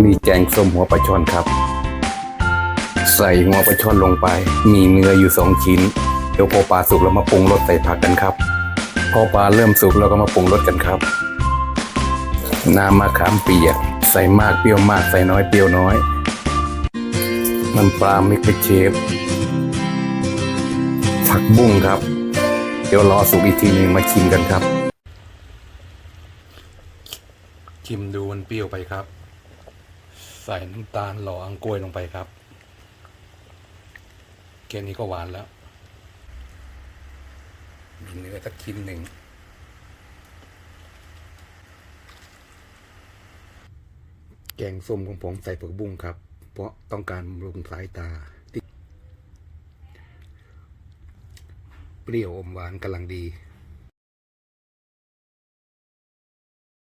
นี้แกงส้มหัวปลาช่อนครับ ใส่หัวปลาช่อนลงไป มีเนื้ออยู่สองชิ้นเดี๋ยวพอปลาสุกเรามาปรุงรสใส่ผักกันครับ พอปลาเริ่มสุกเราก็มาปรุงรสกันครับ น้ำมะขามเปียก ใส่มากเปรี้ยวมากใส่น้อยเปรี้ยวน้อยน้ำปลามิกซ์เชฟผักบุ้งครับ เดี๋ยวรอสุกอีกทีหนึงมาชิมกันครับชิมดูมันเปรี้ยวไปครับ ใส่น้ำตาลหล่ออังกล้วยลงไปครับแค่นี้ก็หวานแล้วมีเนื้อสักชิ้นหนึ่งแกงส้มของผมใส่ผักบุ้งครับ เพราะต้องการบำรุงสายตา เปรี้ยวอมหวานกำลังดี